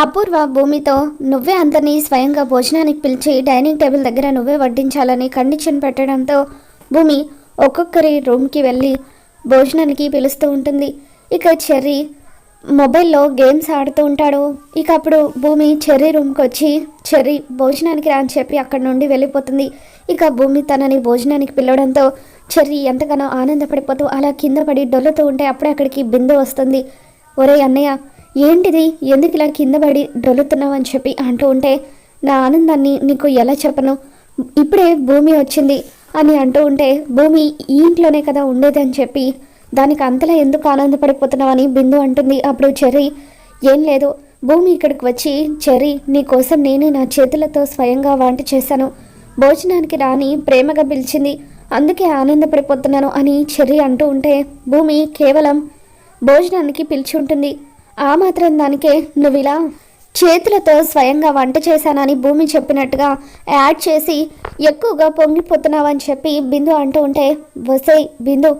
అపూర్వ భూమితో నువ్వే అందరినీ స్వయంగా భోజనానికి పిలిచి డైనింగ్ టేబుల్ దగ్గర నువ్వే వడ్డించాలని కండిషన్ పెట్టడంతో భూమి ఒక్కొక్కరి రూమ్కి వెళ్ళి భోజనానికి పిలుస్తూ ఉంటుంది. ఇక చెర్రీ మొబైల్లో గేమ్స్ ఆడుతూ ఉంటాడు. ఇక అప్పుడు భూమి చెర్రీ రూమ్కి వచ్చి చెర్రీ భోజనానికి రా అని చెప్పి అక్కడి నుండి వెళ్ళిపోతుంది. ఇక భూమి తనని భోజనానికి పిలవడంతో చెర్రీ ఎంతగానో ఆనందపడిపోతూ అలా కింద పడి డొల్లుతూ ఉంటే అప్పుడే అక్కడికి బిందు వస్తుంది. ఒరే అన్నయ్య ఏంటిది? ఎందుకు ఇలా కింద పడి డొలుతున్నావు అని చెప్పి అంటూ ఉంటే నా ఆనందాన్ని నీకు ఎలా చెప్పను? ఇప్పుడే భూమి వచ్చింది అని అంటూ ఉంటే భూమి ఈ ఇంట్లోనే కదా ఉండేది అని చెప్పి దానికి అంతలా ఎందుకు ఆనందపడిపోతున్నావని బిందు అంటుంది. అప్పుడు చెర్రీ ఏం లేదు. భూమి ఇక్కడికి వచ్చి చెర్రీ నీ కోసం నేనే నా చేతులతో స్వయంగా వంట చేశాను. భోజనానికి రాని ప్రేమగా పిలిచింది. అందుకే ఆనందపడిపోతున్నాను అని చెర్రీ అంటూ ఉంటే భూమి కేవలం భోజనానికి పిలిచి ఉంటుంది. ఆ మాత్రం దానికే నువ్వు ఇలా చేతులతో స్వయంగా వంట చేశానని భూమి చెప్పినట్టుగా యాడ్ చేసి ఎక్కువగా పొంగిపోతున్నావని చెప్పి బిందు అంటూ ఉంటే వసే బిందు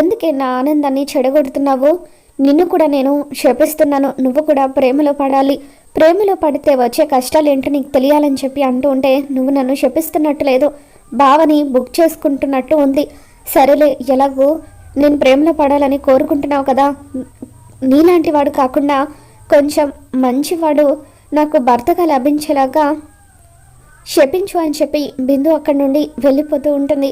ఎందుకే నా ఆనందాన్ని చెడగొడుతున్నావు? నిన్ను కూడా నేను శపిస్తున్నాను. నువ్వు కూడా ప్రేమలో పడాలి. ప్రేమలో పడితే వచ్చే కష్టాలు ఏంటో నీకు తెలియాలని చెప్పి అంటూ ఉంటే నువ్వు నన్ను శపిస్తున్నట్టు లేదు. బావని బుక్ చేసుకుంటున్నట్టు ఉంది. సరేలే ఎలాగో నేను ప్రేమలో పడాలని కోరుకుంటున్నావు కదా. నీలాంటి వాడు కాకుండా కొంచెం మంచివాడు నాకు భర్తగా లభించేలాగా శపించు అని చెప్పి బిందు అక్కడి నుండి వెళ్ళిపోతూ ఉంటుంది.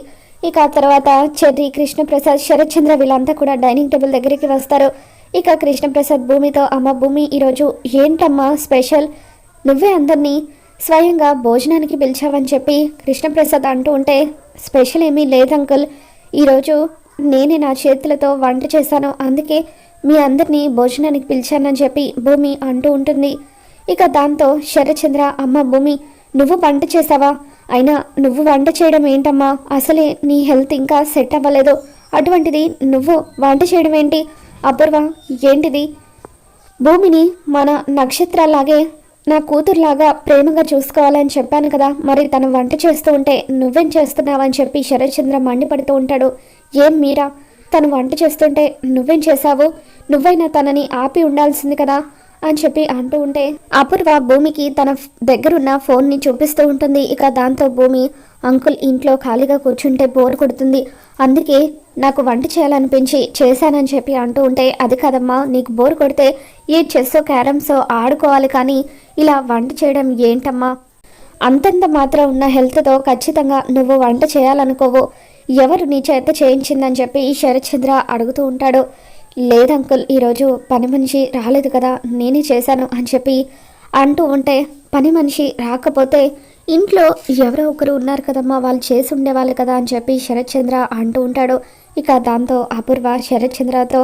ఇక ఆ తర్వాత చెర్రి కృష్ణప్రసాద్ శరత్చంద్ర వీళ్ళంతా కూడా డైనింగ్ టేబుల్ దగ్గరికి వస్తారు. ఇక కృష్ణప్రసాద్ భూమితో అమ్మ భూమి ఈరోజు ఏంటమ్మా స్పెషల్? నువ్వే అందరినీ స్వయంగా భోజనానికి పిలిచావని చెప్పి కృష్ణప్రసాద్ అంటూ ఉంటే స్పెషల్ ఏమీ లేదు అంకుల్ ఈరోజు నేనే నా చేతులతో వంట చేశాను. అందుకే మీ అందరినీ భోజనానికి పిలిచానని చెప్పి భూమి అంటూ ఉంటుంది. ఇక దాంతో శరచంద్ర అమ్మ భూమి నువ్వు వంట చేసావా? అయినా నువ్వు వంట చేయడం ఏంటమ్మా? అసలే నీ హెల్త్ ఇంకా సెట్ అవ్వలేదు. అటువంటిది నువ్వు వంట చేయడం ఏంటి? అపూర్వ ఏంటిది? భూమిని మన నక్షత్రాలాగే నా కూతురులాగా ప్రేమగా చూసుకోవాలని చెప్పాను కదా. మరి తను వంట చేస్తూ ఉంటే నువ్వేం చేస్తున్నావని చెప్పి శరత్చంద్ర మండిపడుతూ ఉంటాడు. ఏం మీరా? తను వంట చేస్తుంటే నువ్వేం చేశావు? నువ్వైనా తనని ఆపి ఉండాల్సింది కదా? అని చెప్పి అంటూ ఉంటే అపూర్వ భూమికి తన దగ్గరున్న ఫోన్ని చూపిస్తూ ఉంటుంది. ఇక దాంతో భూమి అంకుల్ ఇంట్లో ఖాళీగా కూర్చుంటే బోర్ కొడుతుంది. అందుకే నాకు వంట చేయాలనిపించి చేశానని చెప్పి అంటూ ఉంటే అది కదమ్మా నీకు బోర్ కొడితే ఏ చెస్సో క్యారమ్సో ఆడుకోవాలి కానీ ఇలా వంట చేయడం ఏంటమ్మా? అంతంత మాత్రం ఉన్న హెల్త్తో ఖచ్చితంగా నువ్వు వంట చేయాలనుకోవు. ఎవరు నీ చేత చేయించిందని చెప్పి శరత్చంద్ర అడుగుతూ ఉంటాడు. లేదు అంకుల్ ఈరోజు పని మనిషి రాలేదు కదా నేనే చేశాను అని చెప్పి అంటూ ఉంటే పని మనిషి రాకపోతే ఇంట్లో ఎవరో ఒకరు ఉన్నారు కదమ్మా వాళ్ళు చేసి ఉండేవాళ్ళు కదా అని చెప్పి శరత్చంద్ర అంటూ ఉంటాడు. ఇక దాంతో అపూర్వ శరత్చంద్రతో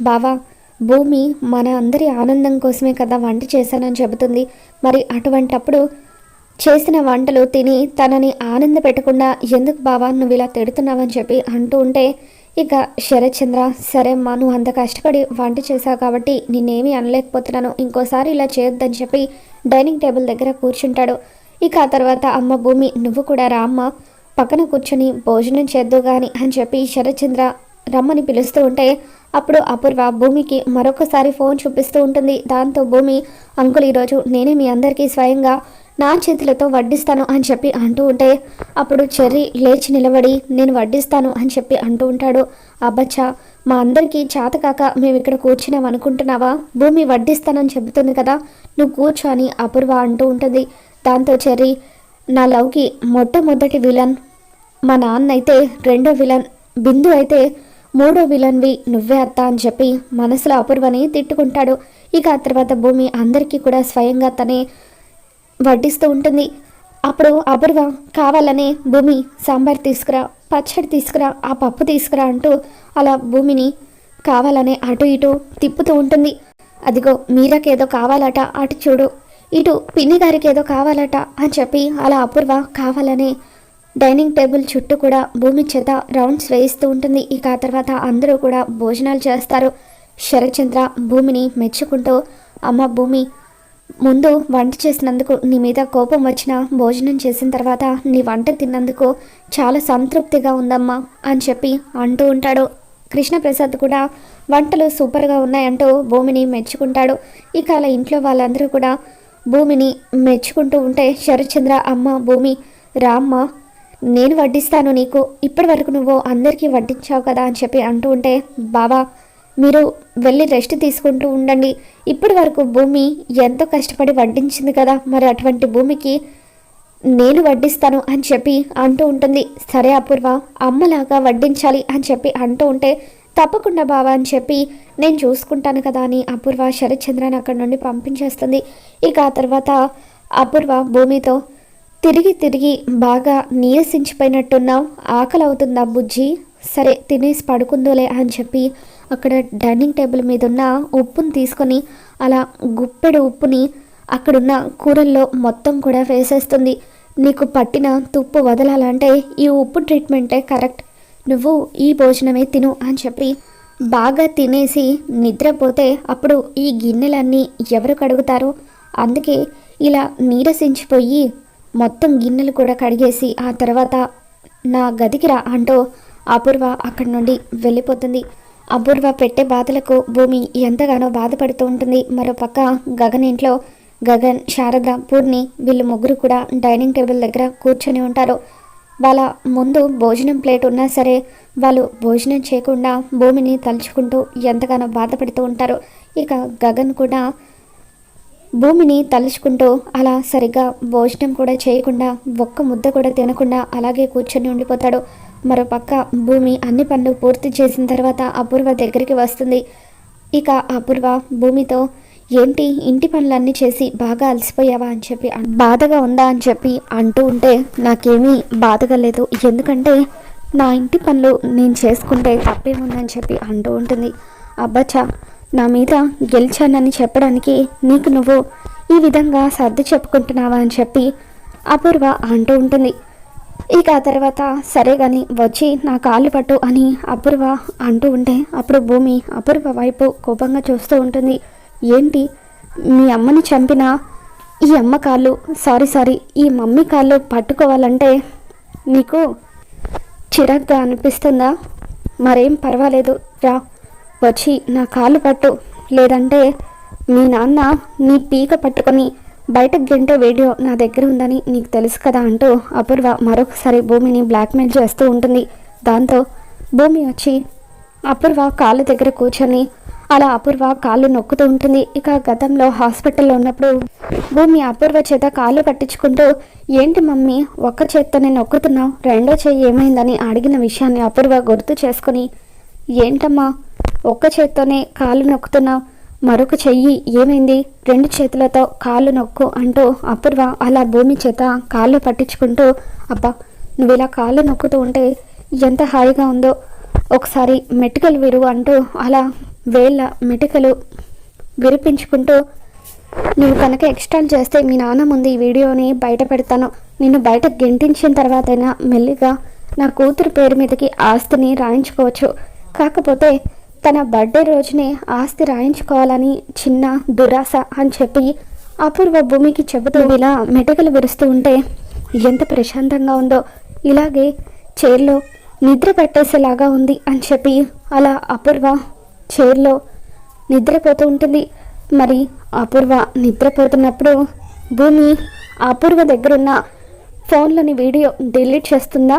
బావా భూమి మన అందరి ఆనందం కోసమే కదా వంట చేశానని చెబుతుంది. మరి అటువంటప్పుడు చేసిన వంటలు తిని తనని ఆనంద పెట్టకుండా ఎందుకు బావా నువ్వు ఇలా తిడుతున్నావని చెప్పి అంటూ ఉంటే ఇక శరత్చంద్ర సరే అమ్మా నువ్వు అంత కష్టపడి వంట చేశావు కాబట్టి నిన్నేమీ అనలేకపోతున్నాను ఇంకోసారి ఇలా చేయొద్దని చెప్పి డైనింగ్ టేబుల్ దగ్గర కూర్చుంటాడు. ఇక ఆ తర్వాత అమ్మ భూమి నువ్వు కూడా రా అమ్మ పక్కన కూర్చొని భోజనం చేద్దు గాని అని చెప్పి శరత్చంద్ర రమ్మని పిలుస్తూ ఉంటే అప్పుడు అపూర్వ భూమికి మరొకసారి ఫోన్ చూపిస్తూ ఉంటుంది. దాంతో భూమి అంకుల్ ఈరోజు నేనే మీ అందరికీ స్వయంగా నా చేతులతో వడ్డిస్తాను అని చెప్పి అంటూ ఉంటే అప్పుడు చెర్రీ లేచి నిలబడి నేను వడ్డిస్తాను అని చెప్పి అంటూ ఉంటాడు. అబ్బచ్చా మా అందరికీ చేతకాక మేము ఇక్కడ కూర్చున్నాం అనుకుంటున్నావా? భూమి వడ్డిస్తానని చెబుతుంది కదా నువ్వు కూర్చో అని అపూర్వ అంటూ ఉంటుంది. దాంతో చెర్రీ నా లవ్కి మొట్టమొదటి విలన్ మా నాన్న అయితే రెండో విలన్ బిందు అయితే మూడో విలన్వి నువ్వే అత్త అని చెప్పి మనసులో అపూర్వని తిట్టుకుంటాడు. ఇక ఆ తర్వాత భూమి అందరికీ కూడా స్వయంగా తనే వడ్డిస్తూ ఉంటుంది. అప్పుడు అపూర్వ కావాలనే భూమి సాంబార్ తీసుకురా పచ్చడి తీసుకురా ఆ పప్పు తీసుకురా అంటూ అలా భూమిని కావాలనే అటు ఇటు తిప్పుతూ ఉంటుంది. అదిగో మీరాకేదో కావాలట అటు చూడు ఇటు పిన్ని గారికి ఏదో కావాలట అని చెప్పి అలా అపూర్వ కావాలనే డైనింగ్ టేబుల్ చుట్టూ కూడా భూమి చేత రౌండ్స్ వేయిస్తూ ఉంటుంది. ఇక ఆ తర్వాత అందరూ కూడా భోజనాలు చేస్తారు. శరత్చంద్ర భూమిని మెచ్చుకుంటూ అమ్మ భూమి ముందు వంట చేసినందుకు నీ మీద కోపం వచ్చిన భోజనం చేసిన తర్వాత నీ వంట తిన్నందుకు చాలా సంతృప్తిగా ఉందమ్మా అని చెప్పి అంటూ ఉంటాడు. కృష్ణప్రసాద్ కూడా వంటలు సూపర్గా ఉన్నాయంటూ భూమిని మెచ్చుకుంటాడు. ఇక అలా ఇంట్లో వాళ్ళందరూ కూడా భూమిని మెచ్చుకుంటూ ఉంటే శరత్చంద్ర అమ్మ భూమి రామ్మ నేను వడ్డిస్తాను నీకు ఇప్పటి వరకు నువ్వు అందరికీ వడ్డించావు కదా అని చెప్పి అంటూ ఉంటే బాబా మీరు వెళ్ళి రెస్ట్ తీసుకుంటూ ఉండండి. ఇప్పటి వరకు భూమి ఎంతో కష్టపడి వడ్డించింది కదా. మరి అటువంటి భూమికి నేను వడ్డిస్తాను అని చెప్పి అంటూ ఉంటుంది. సరే అపూర్వ అమ్మలాగా వడ్డించాలి అని చెప్పి అంటూ ఉంటే తప్పకుండా బావా అని చెప్పి నేను చూసుకుంటాను కదా అని అపూర్వ శరత్చంద్రని అక్కడి నుండి పంపించేస్తుంది. ఇక ఆ తర్వాత అపూర్వ భూమితో తిరిగి తిరిగి బాగా నీరసించిపోయినట్టున్నావు ఆకలి అవుతుందా బుజ్జి? సరే తినేసి పడుకుందోలే అని చెప్పి అక్కడ డైనింగ్ టేబుల్ మీద ఉన్న ఉప్పుని తీసుకొని అలా గుప్పెడు ఉప్పుని అక్కడున్న కూరల్లో మొత్తం కూడా వేసేస్తుంది. నీకు పట్టిన తుప్పు వదలాలంటే ఈ ఉప్పు ట్రీట్మెంటే కరెక్ట్. నువ్వు ఈ భోజనమే తిను అని చెప్పి బాగా తినేసి నిద్రపోతే అప్పుడు ఈ గిన్నెలన్నీ ఎవరు కడుగుతారు అందుకే ఇలా నీరసించిపోయి మొత్తం గిన్నెలు కూడా కడిగేసి ఆ తర్వాత నా గదికి రా అంటూ అపూర్వ అక్కడి నుండి వెళ్ళిపోతుంది. అపూర్వ పెట్టే బాధలకు భూమి ఎంతగానో బాధపడుతూ ఉంటుంది. మరోపక్క గగన్ ఇంట్లో గగన్ శారద పూర్ణి వీళ్ళు ముగ్గురు కూడా డైనింగ్ టేబుల్ దగ్గర కూర్చొని ఉంటారు. వాళ్ళ ముందు భోజనం ప్లేట్ ఉన్నా సరే వాళ్ళు భోజనం చేయకుండా భూమిని తలుచుకుంటూ ఎంతగానో బాధపడుతూ ఉంటారు. ఇక గగన్ కూడా భూమిని తలుచుకుంటూ అలా సరిగ్గా భోజనం కూడా చేయకుండా ఒక్క ముద్ద కూడా తినకుండా అలాగే కూర్చొని ఉండిపోతాడు. మరోపక్క భూమి అన్ని పనులు పూర్తి చేసిన తర్వాత అపూర్వ దగ్గరికి వస్తుంది. ఇక అపూర్వ భూమితో ఏంటి ఇంటి పనులన్నీ చేసి బాగా అలసిపోయావా? అని చెప్పి బాధగా ఉందా? అని చెప్పి అంటూ ఉంటే నాకేమీ బాధగా లేదు. ఎందుకంటే నా ఇంటి పనులు నేను చేసుకుంటే తప్పేముందని చెప్పి అంటూ ఉంటుంది. అబ్బచ్చా నా మీద గెలిచానని చెప్పడానికి నీకు నువ్వు ఈ విధంగా సర్ది చెప్పుకుంటున్నావా? అని చెప్పి అపూర్వ అంటూ ఉంటుంది. ఇక ఆ తర్వాత సరే కానీ వచ్చి నా కాళ్ళు పట్టు అని అపూర్వ అంటూ ఉంటే అప్పుడు భూమి అపూర్వ వైపు కోపంగా చూస్తూ ఉంటుంది. ఏంటి? మీ అమ్మని చంపిన ఈ అమ్మ కాళ్ళు? Sorry sorry. ఈ మమ్మీ కాళ్ళు పట్టుకోవాలంటే నీకు చిరాగ్గా అనిపిస్తుందా? మరేం పర్వాలేదు. రా. వచ్చి నా కాళ్ళు పట్టు. లేదంటే మీ నాన్న నీ పీక పట్టుకొని బయటకు గంటే వీడియో నా దగ్గర ఉందని నీకు తెలుసు కదా అంటూ అపూర్వ మరొకసారి భూమిని బ్లాక్మెయిల్ చేస్తూ ఉంటుంది. దాంతో భూమి వచ్చి అపూర్వ కాళ్ళ దగ్గర కూర్చొని అలా అపూర్వ కాళ్ళు నొక్కుతూ ఉంటుంది. ఇక గతంలో హాస్పిటల్లో ఉన్నప్పుడు భూమి అపూర్వ చేత కాళ్ళు పట్టించుకుంటూ ఏంటి మమ్మీ ఒక్క చేత్తోనే నొక్కుతున్నావు? రెండో చెయ్యి ఏమైందని? అడిగిన విషయాన్ని అపూర్వ గుర్తు చేసుకొని ఏంటమ్మా ఒక్క చేత్తోనే కాళ్ళు నొక్కుతున్నావు? మరొక చెయ్యి ఏమైంది? రెండు చేతులతో కాళ్ళు నొక్కు అంటూ అపూర్వ అలా భూమి చేత కాళ్ళు పట్టించుకుంటూ అబ్బా నువ్వు ఇలా కాళ్ళు నొక్కుతూ ఉంటే ఎంత హాయిగా ఉందో. ఒకసారి మెటికలు విరువు అంటూ అలా వేళ్ళ మెటికలు విరిపించుకుంటూ నువ్వు కనుక ఎక్స్టాల్ చేస్తే మీ నాన్న ముందు ఈ వీడియోని బయట పెడతాను. నిన్ను బయట గెంటించిన తర్వాతైనా మెల్లిగా నా కూతురు పేరు మీదకి ఆస్తిని రాయించుకోవచ్చు. కాకపోతే తన బర్త్డే రోజునే ఆస్తి రాయించుకోవాలని చిన్న దురాశ అని చెప్పి అపూర్వ భూమికి చెబుతూ ఇలా మెటకలు విరుస్తూ ఉంటే ఎంత ప్రశాంతంగా ఉందో. ఇలాగే చైర్లో నిద్ర పట్టేసేలాగా ఉంది అని చెప్పి అలా అపూర్వ చైర్లో నిద్రపోతూ ఉంటుంది. మరి అపూర్వ నిద్రపోతున్నప్పుడు భూమి అపూర్వ దగ్గరున్న ఫోన్లోని వీడియో డిలీట్ చేస్తుందా?